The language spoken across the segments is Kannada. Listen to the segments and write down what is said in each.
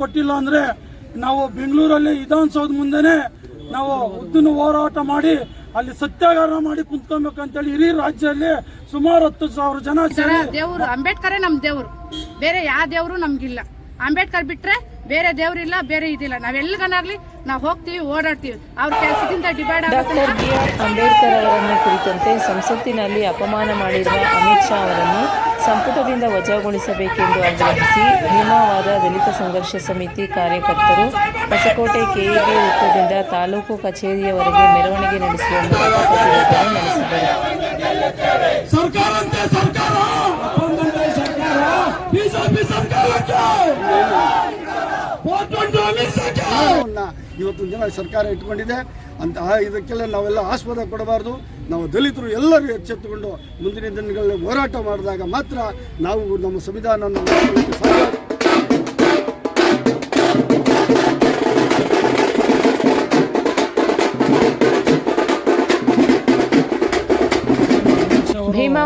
ಕೊಟ್ಟಿಲ್ಲ ಅಂದ್ರೆ ನಾವು ಬೆಂಗಳೂರಲ್ಲಿ ವಿಧಾನಸೌಧ ಮುಂದೆನೆ ನಾವು ಉದ್ದಿನ ಹೋರಾಟ ಮಾಡಿ ಅಲ್ಲಿ ಸತ್ಯಾಗ್ರಹ ಮಾಡಿ ಕುಂತ್ಕೊಬೇಕಂತೇಳಿ ಇಡೀ ರಾಜ್ಯದಲ್ಲಿ ಸುಮಾರು ಹತ್ತು ಸಾವಿರ ಜನ ದೇವರು ಅಂಬೇಡ್ಕರ್ ಅಂಬೇಡ್ಕರೇ ನಮ್ ದೇವರು. ಬೇರೆ ಯಾವ ದೇವರು ನಮ್ಗಿಲ್ಲ. ಅಂಬೇಡ್ಕರ್ ಬಿಟ್ರೆ ಬೇರೆ ದೇವರಿಲ್ಲ ಬೇರೆ ಇದಿಲ್ಲ. ನಾವೆಲ್ಲಗನಾಗ್ಲಿ ನಾವು ಹೋಗ್ತೀವಿ ಓಡಾಡ್ತೀವಿ. ಅವ್ರ ಕೆಲಸದಿಂದ ಡಿವೈಡ್ ಆಗುತ್ತೆ. ಡಾಕ್ಟರ್ ಬಿ ಆರ್ ಅಂಬೇಡ್ಕರ್ ಅವರನ್ನು ಕುರಿತಂತೆ ಸಂಸತ್ತಿನಲ್ಲಿ ಅಪಮಾನ ಮಾಡಿರುವ ಅಮಿತ್ ಶಾ ಅವರನ್ನು ಸಂಪುಟದಿಂದ ವಜಾಗೊಳಿಸಬೇಕೆಂದು ಆಗ್ರಹಿಸಿ ಭೀಮಾವಾದ ದಲಿತ ಸಂಘರ್ಷ ಸಮಿತಿ ಕಾರ್ಯಕರ್ತರು ಹೊಸಕೋಟೆ ಕೆಇಬಿ ವೃತ್ತದಿಂದ ತಾಲೂಕು ಕಚೇರಿಯವರೆಗೆ ಮೆರವಣಿಗೆ ನಡೆಸುವ ಮೂಲಕ ಪ್ರತಿಭಟನೆ ನಡೆಸಿದರು ಸರ್ಕಾರ ಅಂತೆ ಸರ್ಕಾರ ಸರ್ಕಾರ ಬಿಜೆಪಿ ಸರ್ಕಾರಕ್ಕೆ ಸರ್ಕಾರವನ್ನ ಇವತ್ತು ಜನ ಸರ್ಕಾರ ಇಟ್ಕೊಂಡಿದೆ. ಅಂತ ಇದಕ್ಕೆಲ್ಲ ನಾವೆಲ್ಲ ಆಸ್ಪದ ಕೊಡಬಾರ್ದು. ನಾವು ದಲಿತರು ಎಲ್ಲರೂ ಎಚ್ಚೆತ್ತುಕೊಂಡು ಮುಂದಿನ ದಿನಗಳಲ್ಲಿ ಹೋರಾಟ ಮಾಡಿದಾಗ ಮಾತ್ರ ನಾವು ನಮ್ಮ ಸಂವಿಧಾನವನ್ನು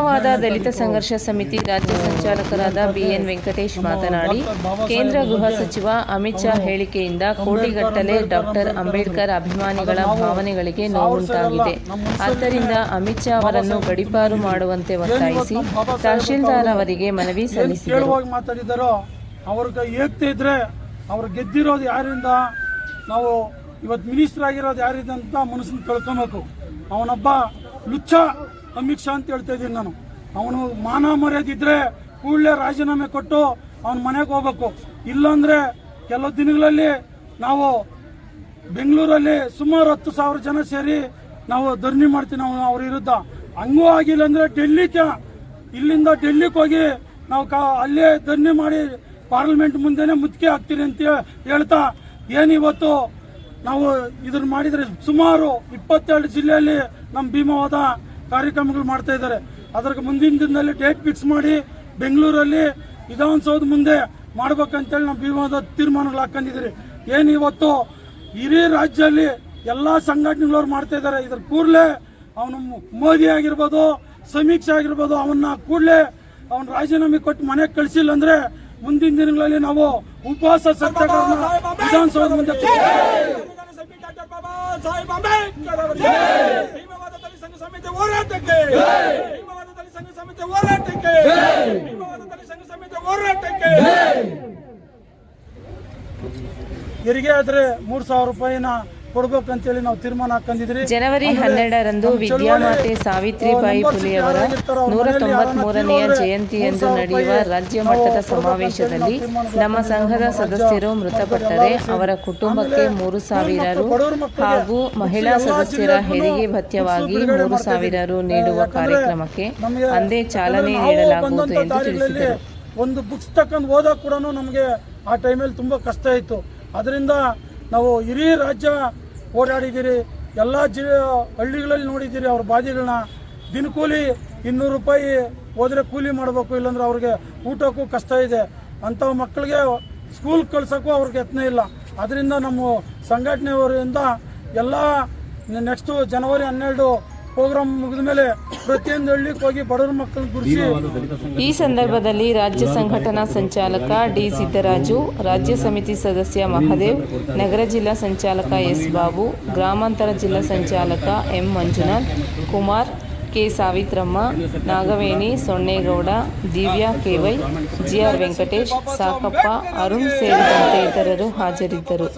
ಉಳಿಸ್ಕೊಳ್ಳೋಕೆ ದಲಿತ ಸಂಘರ್ಷ ಸಮಿತಿ ರಾಜ್ಯ ಸಂಚಾಲಕರಾದ ಬಿಎನ್ ವೆಂಕಟೇಶ್ ಮಾತನಾಡಿ, ಕೇಂದ್ರ ಗೃಹ ಸಚಿವ ಅಮಿತ್ ಶಾ ಹೇಳಿಕೆಯಿಂದ ಕೋಟಿಗಟ್ಟಲೆ ಡಾಕ್ಟರ್ ಅಂಬೇಡ್ಕರ್ ಅಭಿಮಾನಿಗಳ ಭಾವನೆಗಳಿಗೆ ನೋವುಂಟಾಗಿದೆ. ಆದ್ದರಿಂದ ಅಮಿತ್ ಶಾ ಅವರನ್ನು ಗಡಿಪಾರು ಮಾಡುವಂತೆ ಒತ್ತಾಯಿಸಿ ತಹಶೀಲ್ದಾರ್ ಅವರಿಗೆ ಮನವಿ ಸಲ್ಲಿಸಿದರು. ಅವ್ರು ಗೆದ್ದಿರೋದು ಯಾರಿಂದ? ನಾವು ಇವತ್ತು ಮಿನಿಸ್ಟರ್ ಆಗಿರೋದು ಯಾರಿಂದ ಅಂತ ಮನಸ್ಸನ್ನು ಕಳ್ಕೊಬೇಕು ಅವನೊಬ್ಬ ಲುಚ್ಚ ಅಮಿತ್ ಶಾ ಅಂತ ಹೇಳ್ತಾ ಇದ್ದೀನಿ ನಾನು. ಅವನು ಮಾನ ಮರ್ಯಾದೆ ಇದ್ರೆ ಕೂಡಲೇ ರಾಜೀನಾಮೆ ಕೊಟ್ಟು ಅವನ ಮನೆಗೆ ಹೋಗ್ಬೇಕು. ಇಲ್ಲಾಂದ್ರೆ ಕೆಲವು ದಿನಗಳಲ್ಲಿ ನಾವು ಬೆಂಗಳೂರಲ್ಲಿ ಸುಮಾರು ಹತ್ತು ಸಾವಿರ ಜನ ಸೇರಿ ನಾವು ಧರಣಿ ಮಾಡ್ತೀವಿ ನಾವು ಅವ್ರ ವಿರುದ್ಧ. ಹಂಗೂ ಆಗಿಲ್ಲ ಅಂದ್ರೆ ಡೆಲ್ಲಿಗೆ ಇಲ್ಲಿಂದ ಡೆಲ್ಲಿಗೆ ಹೋಗಿ ನಾವು ಕಾ ಅಲ್ಲೇ ಧರಣಿ ಮಾಡಿ ಪಾರ್ಲಿಮೆಂಟ್ ಮುಂದೆನೆ ಮುತ್ತಿಗೆ ಹಾಕ್ತೀರಿ ಅಂತ ಹೇಳ್ತಾ ಏನಿವತ್ತು ನಾವು ಇದನ್ನ ಮಾಡಿದ್ರೆ ಸುಮಾರು ಇಪ್ಪತ್ತೆರಡು ಜಿಲ್ಲೆಯಲ್ಲಿ ನಮ್ಮ ಭೀಮವಾದ ಕಾರ್ಯಕ್ರಮಗಳು ಮಾಡ್ತಾ ಇದ್ದಾರೆ. ಅದರ ಮುಂದಿನ ದಿನದಲ್ಲಿ ಡೇಟ್ ಫಿಕ್ಸ್ ಮಾಡಿ ಬೆಂಗಳೂರಲ್ಲಿ ವಿಧಾನಸೌಧ ಮುಂದೆ ಮಾಡ್ಬೇಕಂತೇಳಿ ನಾವು ಭೀಮಾದ ತೀರ್ಮಾನಗಳು ಹಾಕೊಂಡಿದ್ದೀರಿ. ಏನು ಇವತ್ತು ಇಡೀ ರಾಜ್ಯದಲ್ಲಿ ಎಲ್ಲ ಸಂಘಟನೆಗಳವ್ರು ಮಾಡ್ತಾ ಇದ್ದಾರೆ. ಇದ್ರ ಕೂಡಲೇ ಅವನು ಮೋದಿ ಆಗಿರ್ಬೋದು, ಸಮೀಕ್ಷೆ ಆಗಿರ್ಬೋದು, ಅವನ್ನ ಕೂಡಲೇ ಅವನ ರಾಜೀನಾಮೆ ಕೊಟ್ಟು ಮನೆಗೆ ಕಳಿಸಿಲ್ಲ ಅಂದ್ರೆ ಮುಂದಿನ ದಿನಗಳಲ್ಲಿ ನಾವು ಉಪವಾಸ ಸತ್ಯಾಗ್ರಹ ವಿಧಾನಸೌಧ ಮುಂದೆ ಸಮಿತಿ ಹೋರಾಟಕ್ಕೆ. ಭೀಮವಾದ ದಲಿತ ಸಂಘ ಸಮಿತಿ ಹೋರಾಟಕ್ಕೆ. ಭೀಮವಾದ ದಲಿತ ಸಂಘ ಸಮಿತಿ ಹೋರಾಟಕ್ಕೆ. ಹೆರಿಗೆ ಆದ್ರೆ ಮೂರ್ ಸಾವಿರ ರೂಪಾಯಿನ ಕೊಡ್ಬೇಕಂತೇಳಿ ನಾವು ತೀರ್ಮಾನ ಹಾಕೊಂಡಿದ್ರಿ ಜನವರಿ ಹನ್ನೆರಡರಂದು ವಿದ್ಯಾಮಾತೆ ಸಾವಿತ್ರಿಬಾಯಿ ಪುಲಿ ಅವರ ನೂರ ತೊಂಬತ್ಮೂರನೆಯ ಜಯಂತಿಯಂದು ನಡೆಯುವ ರಾಜ್ಯ ಮಟ್ಟದ ಸಮಾವೇಶದಲ್ಲಿ ನಮ್ಮ ಸಂಘದ ಸದಸ್ಯರು ಮೃತಪಟ್ಟರೆ ಅವರ ಕುಟುಂಬಕ್ಕೆ ಮೂರು ಸಾವಿರ ರು ಹಾಗೂ ಮಹಿಳಾ ಸದಸ್ಯರ ಹೆರಿಗೆ ಭತ್ಯವಾಗಿ ಮೂರು ಸಾವಿರ ರು ನೀಡುವ ಕಾರ್ಯಕ್ರಮಕ್ಕೆ ಅಂದೇ ಚಾಲನೆ ನೀಡಲಾಗುವುದು ಎಂದು ತಿಳಿಸಿದರು. ಒಂದು ಬುಕ್ಸ್ ತಕ್ಕಂಡು ಓದೋಕೆ ಕೂಡ ನಮಗೆ ಆ ಟೈಮಲ್ಲಿ ತುಂಬ ಕಷ್ಟ ಇತ್ತು. ಅದರಿಂದ ನಾವು ಇಡೀ ರಾಜ್ಯ ಓಡಾಡಿದ್ದೀರಿ, ಎಲ್ಲ ಜಿ, ಹಳ್ಳಿಗಳಲ್ಲಿ ನೋಡಿದ್ದೀರಿ ಅವ್ರ ಬಾಧೆಗಳನ್ನ ದಿನಕೂಲಿ ಇನ್ನೂರು ರೂಪಾಯಿ ಹೋದರೆ ಕೂಲಿ ಮಾಡಬೇಕು, ಇಲ್ಲಾಂದ್ರೆ ಅವ್ರಿಗೆ ಊಟಕ್ಕೂ ಕಷ್ಟ ಇದೆ. ಅಂಥ ಮಕ್ಕಳಿಗೆ ಸ್ಕೂಲ್ ಕಳ್ಸೋಕ್ಕೂ ಅವ್ರಿಗೆ ಯತ್ನ ಇಲ್ಲ. ಅದರಿಂದ ನಮ್ಮ ಸಂಘಟನೆಯವರಿಂದ ಎಲ್ಲ, ನೆಕ್ಸ್ಟ್ ಜನವರಿ ಹನ್ನೆರಡು ಪ್ರೋಗ್ರಾಮ್ ಮುಗಿದ ಮೇಲೆ ಪ್ರತಿಯೊಂದು ಹಳ್ಳಿಗೆ ಹೋಗಿ ಬಡವರ ಮಕ್ಕಳ ಗುರುತಿಸಿ. ಈ ಸಂದರ್ಭದಲ್ಲಿ ರಾಜ್ಯ ಸಂಘಟನಾ ಸಂಚಾಲಕ ಡಿ ಸಿದ್ದರಾಜು ರಾಜ್ಯ ಸಮಿತಿ ಸದಸ್ಯ ಮಹದೇವ್ ನಗರ ಜಿಲ್ಲಾ ಸಂಚಾಲಕ ಎಸ್ ಬಾಬು ಗ್ರಾಮಾಂತರ ಜಿಲ್ಲಾ ಸಂಚಾಲಕ M Manjunath Kumar K Savitramma Nagaveni Sonnegowda Divya KY GR Venkatesh Sakappa Arun ಸೇರಿದಂತೆ ಇತರರು ಹಾಜರಿದ್ದರು.